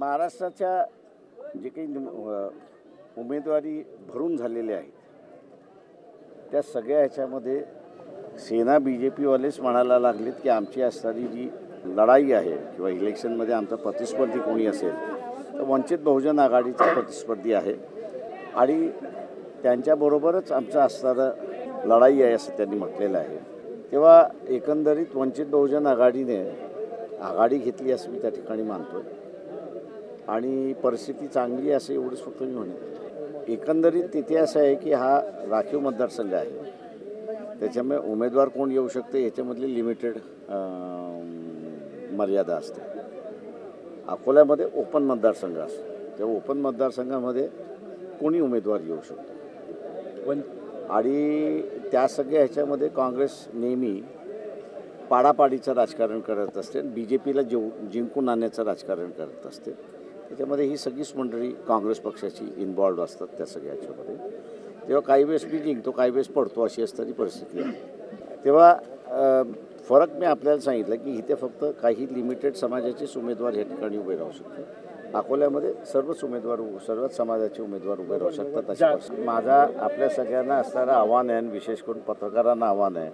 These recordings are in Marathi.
महाराष्ट्राच्या जे काही उमेदवारी भरून झालेल्या आहेत त्या सगळ्या ह्याच्यामध्ये सेना बी जे पीवालेच म्हणायला लागलेत की आमची असणारी जी लढाई आहे किंवा इलेक्शनमध्ये आमचा प्रतिस्पर्धी कोणी असेल तर वंचित बहुजन आघाडीचा प्रतिस्पर्धी आहे. आणि त्यांच्याबरोबरच आमचं असणारं लढाई आहे असं त्यांनी म्हटलेलं आहे. तेव्हा एकंदरीत वंचित बहुजन आघाडीने आघाडी घेतली असं मी त्या ठिकाणी मानतो. आणि परिस्थिती चांगली असं एवढंच फक्त मी म्हणेन. एकंदरीत तिथे असं आहे की हा राखीव मतदारसंघ आहे. त्याच्यामुळे उमेदवार कोण येऊ शकते याच्यामधली लिमिटेड मर्यादा असते. अकोल्यामध्ये ओपन मतदारसंघ असतो. त्या ओपन मतदारसंघामध्ये कोणी उमेदवार येऊ शकतो? पण आणि त्या सगळ्या ह्याच्यामध्ये काँग्रेस नेहमी पाडापाडीचं राजकारण करत असते. बी जे पीला जिव जिंकून आणण्याचं राजकारण करत असते. त्याच्यामध्ये ही सगळीच मंडळी काँग्रेस पक्षाची इन्वॉल्ड असतात त्या सगळ्या ह्याच्यामध्ये तेव्हा काही वेळेस मी जिंकतो काही वेळेस पडतो अशी असणारी परिस्थिती आहे. तेव्हा फरक मी आपल्याला सांगितलं की इथे फक्त काही लिमिटेड समाजाचेच उमेदवार या ठिकाणी उभे राहू शकतात. अकोल्यामध्ये सर्वच उमेदवार सर्वच समाजाचे उमेदवार उभे राहू शकतात अशा. माझा आपल्या सगळ्यांना असणारं आव्हान आहे आणि विशेष करून पत्रकारांना आव्हान आहे.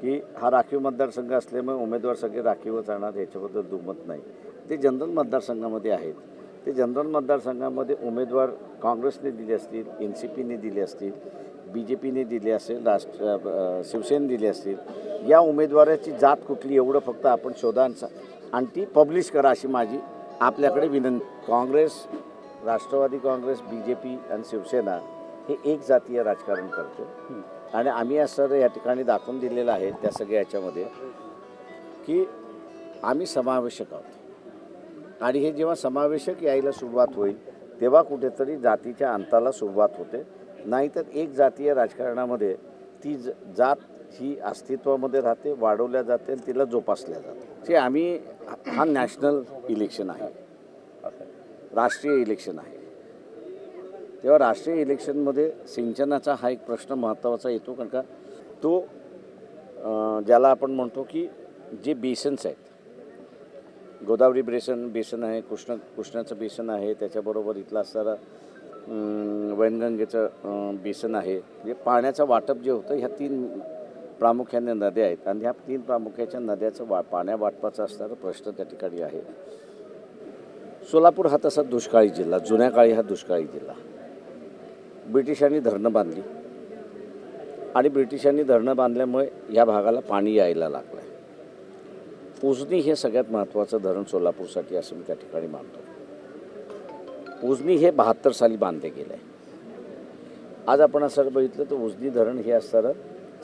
की हा राखीव मतदारसंघ असल्यामुळे उमेदवार सगळे राखीवच राहणार याच्याबद्दल दुमत नाही. ते जनरल मतदारसंघामध्ये आहेत. ते जनरल मतदारसंघामध्ये उमेदवार काँग्रेसने दिले असतील एन सी पीने दिले असतील बी जे पीने दिले असेल राष्ट्र शिवसेने दिले असतील या उमेदवाराची जात कुठली एवढं फक्त आपण शोधांचा आणि ती पब्लिश करा अशी माझी आपल्याकडे विनंती. Congress Rashtrawadi Congress B J P आणि शिवसेना हे एक जातीय राजकारण करतो. आणि आम्ही असं या ठिकाणी दाखवून दिलेलं आहे त्या सगळ्या याच्यामध्ये की आम्ही समावेशक आहोत. आणि हे जेव्हा समावेशक यायला सुरुवात होईल तेव्हा कुठेतरी जातीच्या अंताला सुरुवात होते. नाहीतर एक जातीय राजकारणामध्ये ती ज जात ही अस्तित्वामध्ये राहते वाढवल्या जाते आणि तिला जोपासल्या जाते. जे आम्ही हा नॅशनल इलेक्शन आहे. राष्ट्रीय इलेक्शन आहे. तेव्हा राष्ट्रीय इलेक्शनमध्ये सिंचनाचा हा एक प्रश्न महत्त्वाचा येतो कारण का तो ज्याला आपण म्हणतो की जे बेसन्स आहेत. गोदावरी बेसन बेसन आहे कृष्ण कृष्णाचं बेसन आहे त्याच्याबरोबर इथलं असणारं वैनगंगेचं बेसन आहे. म्हणजे पाण्याचं वाटप जे होतं ह्या तीन प्रामुख्याने नद्या आहेत. आणि ह्या तीन प्रामुख्याच्या नद्याचं वा पाण्या वाटपाचा असणारा प्रश्न त्या ठिकाणी आहे. सोलापूर हा तसा दुष्काळी जिल्हा जुन्या काळी हा दुष्काळी जिल्हा. ब्रिटिशांनी धरणं बांधली. आणि ब्रिटिशांनी धरणं बांधल्यामुळे या भागाला पाणी यायला लागलं आहे उजनी हे सगळ्यात महत्त्वाचं धरण सोलापूरसाठी असं मी त्या ठिकाणी मानतो. उजनी हे बहात्तर साली बांधले गेलं आहे आज आपण असं बघितलं तर उजनी धरण हे असणारं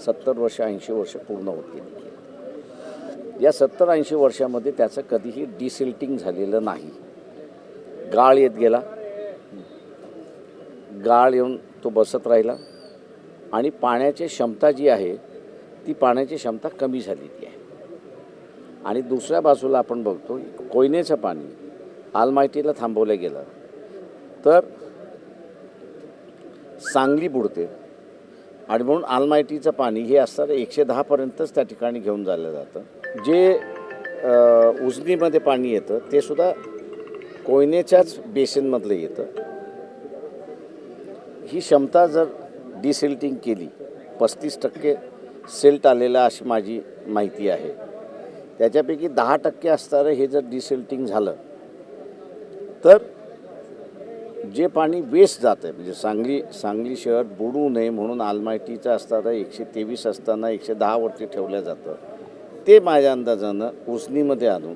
सत्तर वर्ष ऐंशी वर्ष पूर्ण होत. गेली या सत्तर ऐंशी वर्षामध्ये त्याचं कधीही डिसिल्टिंग झालेलं नाही. गाळ येत गेला. गाळ येऊन तो बसत राहिला आणि पाण्याची क्षमता जी आहे ती पाण्याची क्षमता कमी झालेली आहे. आणि दुसऱ्या बाजूला आपण बघतो कोयनेचं पाणी आलमायटीला थांबवलं गेलं. तर सांगली बुडते आणि म्हणून आलमायटीचं पाणी हे असताना एकशे दहापर्यंतच त्या ठिकाणी घेऊन जायला जातं. जे उजनीमध्ये पाणी येतं ते सुद्धा कोयनेच्याच बेसिनमधलं येतं. ही क्षमता जर डिसिल्टिंग केली पस्तीस टक्के सेल्ट आलेला अशी माझी माहिती आहे. त्याच्यापैकी दहा टक्के असणारं हे जर डिसेल्टिंग झालं तर जे पाणी वेस्ट जातं आहे म्हणजे सांगली सांगली शहर बुडू नये म्हणून आलमायटीचं असताना एकशे तेवीस असताना एकशे दहावरती ठेवलं जातं ते माझ्या अंदाजानं उजनीमध्ये आणून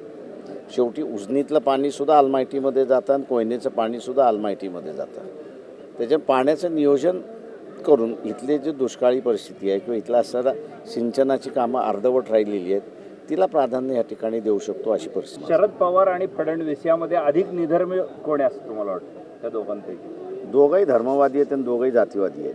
शेवटी उजनीतलं पाणीसुद्धा आलमायटीमध्ये जातं आणि कोयनेचं पाणीसुद्धा आलमायटीमध्ये जातं. त्याच्या पाण्याचं नियोजन करून इथले जे दुष्काळी परिस्थिती आहे किंवा इथला असणारा सिंचनाची कामं अर्धवट राहिलेली आहेत तिला प्राधान्य या ठिकाणी देऊ शकतो अशी परिस्थिती. शरद पवार आणि फडणवीस यामध्ये अधिक निधर्मी कोण आहे असं तुम्हाला वाटतं? त्या दोघांपैकी. दोघंही धर्मवादी आहेत आणि दोघंही जातीवादी आहेत.